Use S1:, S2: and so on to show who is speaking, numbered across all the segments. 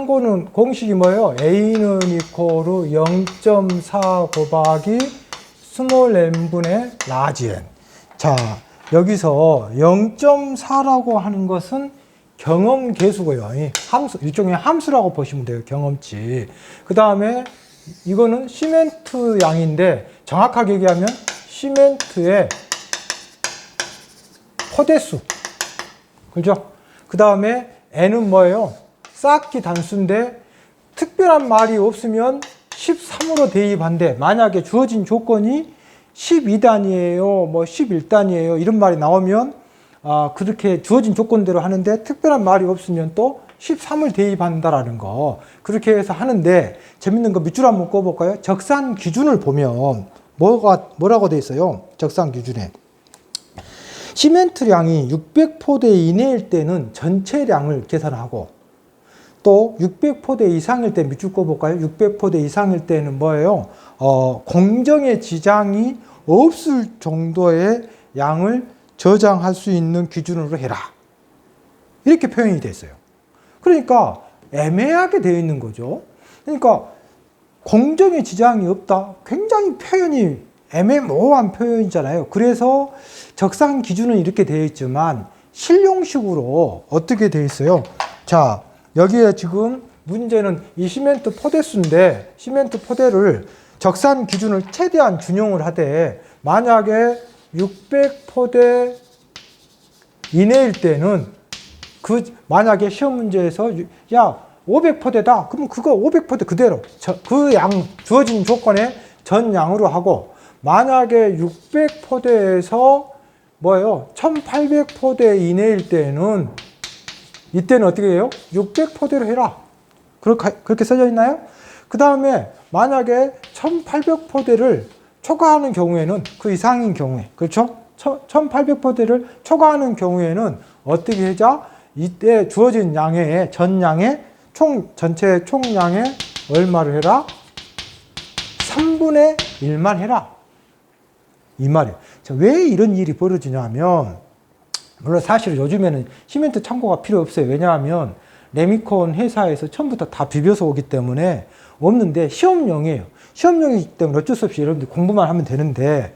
S1: 참고는 공식이 뭐예요? A는 이코르 0.4 곱하기 스몰 n분의 라지 n. 자, 여기서 0.4라고 하는 것은 경험 계수고요. 이 함수, 일종의 함수라고 보시면 돼요. 경험치. 그 다음에 이거는 시멘트 양인데 정확하게 얘기하면 시멘트의 포대수. 그죠? 그 다음에 n은 뭐예요? 쌓기 단수인데 특별한 말이 없으면 13으로 대입한데 만약에 주어진 조건이 12단이에요, 뭐 11단이에요 이런 말이 나오면 아, 그렇게 주어진 조건대로 하는데 특별한 말이 없으면 또 13을 대입한다라는 거 그렇게 해서 하는데 재밌는 거 밑줄 한번 꺼볼까요? 적산 기준을 보면 뭐가 뭐라고 돼 있어요? 적산 기준에 시멘트량이 600포대 이내일 때는 전체량을 계산하고 또 600포대 이상일 때 밑줄 꺼볼까요? 600포대 이상일 때는 뭐예요? 어, 공정의 지장이 없을 정도의 양을 저장할 수 있는 기준으로 해라. 이렇게 표현이 됐어요. 그러니까 애매하게 되어 있는 거죠. 그러니까 공정의 지장이 없다. 굉장히 표현이 애매모호한 표현이잖아요. 그래서 적상 기준은 이렇게 되어 있지만 실용식으로 어떻게 되어 있어요? 자, 여기에 지금 문제는 이 시멘트 포대수인데 시멘트 포대를 적산 기준을 최대한 준용을 하되 만약에 600포대 이내일 때는 그 만약에 시험 문제에서 야 500포대다. 그러면 그거 500포대 그대로 그 양 주어진 조건에 전 양으로 하고 만약에 600포대에서 뭐예요? 1800포대 이내일 때는 이때는 어떻게 해요 600포대로 해라 그렇게, 써져 있나요? 그 다음에 만약에 1800포대를 초과하는 경우에는 그 이상인 경우에 그렇죠? 1800포대를 초과하는 경우에는 어떻게 하자? 이때 주어진 양의 전양의 총 전체 총량의 얼마를 해라? 3분의 1만 해라. 이 말이에요. 자, 왜 이런 일이 벌어지냐면 물론 사실 요즘에는 시멘트 창고가 필요 없어요. 왜냐하면 레미콘 회사에서 처음부터 다 비벼서 오기 때문에 없는데 시험용이에요. 시험용이기 때문에 어쩔 수 없이 여러분들 공부만 하면 되는데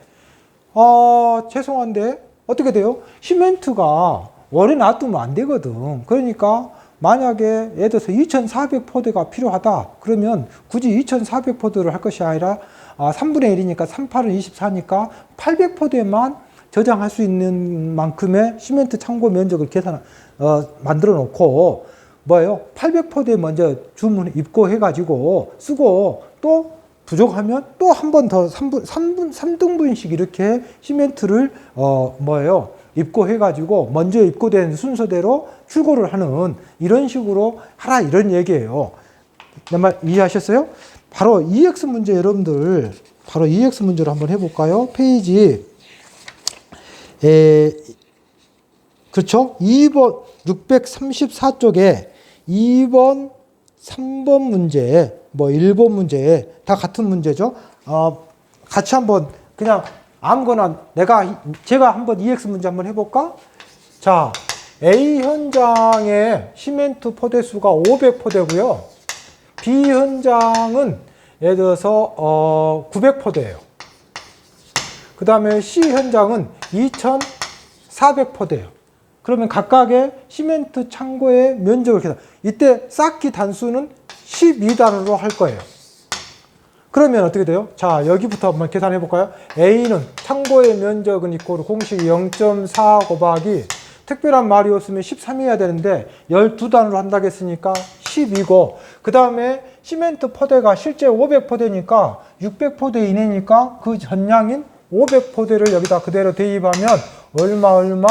S1: 어, 죄송한데 어떻게 돼요? 시멘트가 오래 놔두면 안 되거든. 그러니까 만약에 예를 들어서 2,400포대가 필요하다. 그러면 굳이 2,400포대를 할 것이 아니라 아, 3분의 1이니까 38은 24니까 800포대만 저장할 수 있는 만큼의 시멘트 창고 면적을 계산, 어, 만들어 놓고 뭐예요? 800포대 먼저 주문 입고해 가지고 쓰고 또 부족하면 또 한 번 더 3분, 3분, 3등분씩 이렇게 시멘트를 어, 뭐예요? 입고해 가지고 먼저 입고된 순서대로 출고를 하는 이런 식으로 하라 이런 얘기예요. 말 이해하셨어요? 바로 EX 문제 여러분들 바로 EX 문제를 한번 해 볼까요? 페이지 에 그렇죠? 2번 634쪽에 2번 3번 문제 뭐 1번 문제 다 같은 문제죠. 어, 같이 한번 그냥 아무거나 내가 제가 한번 EX 문제 한번 해볼까? 자, A 현장의 시멘트 포대수가 500포대고요. B 현장은 예를 들어서 어, 900포대예요. 그 다음에 C 현장은 2,400포대예요. 그러면 각각의 시멘트 창고의 면적을 계산. 이때 쌓기 단수는 12단으로 할 거예요. 그러면 어떻게 돼요? 자, 여기부터 한번 계산해 볼까요? A는 창고의 면적은 이코르 공식 0.4 곱하기 특별한 말이 없으면 13이어야 되는데 12단으로 한다고 했으니까 10이고 그 다음에 시멘트 포대가 실제 500포대니까 600포대 이내니까 그 전량인 500포대를 여기다 그대로 대입하면 얼마 얼마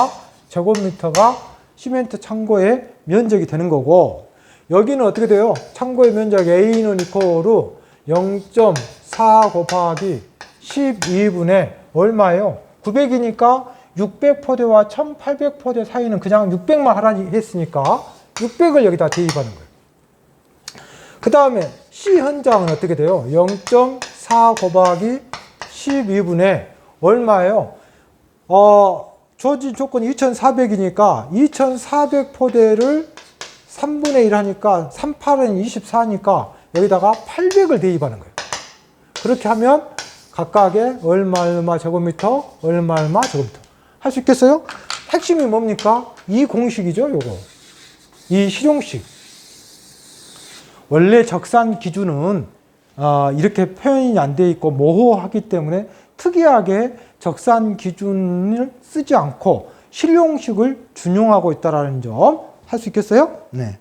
S1: 제곱미터가 시멘트 창고의 면적이 되는 거고 여기는 어떻게 돼요? 창고의 면적 A는 이코르 0.4 곱하기 12분의 얼마예요? 900이니까 600포대와 1800포대 사이는 그냥 600만 하라 했으니까 600을 여기다 대입하는 거예요. 그 다음에 C 현장은 어떻게 돼요? 0.4 곱하기 12분의 얼마예요? 어, 주어진 조건이 2400이니까 2400 포대를 3분의 1 하니까 3, 8은 24니까 여기다가 800을 대입하는 거예요. 그렇게 하면 각각의 얼마 얼마 제곱미터 얼마 얼마 제곱미터 할 수 있겠어요? 핵심이 뭡니까? 이 공식이죠, 요거. 이 실용식. 원래 적산 기준은 아, 이렇게 표현이 안 돼 있고 모호하기 때문에 특이하게 적산 기준을 쓰지 않고 실용식을 준용하고 있다라는 점 할 수 있겠어요? 네.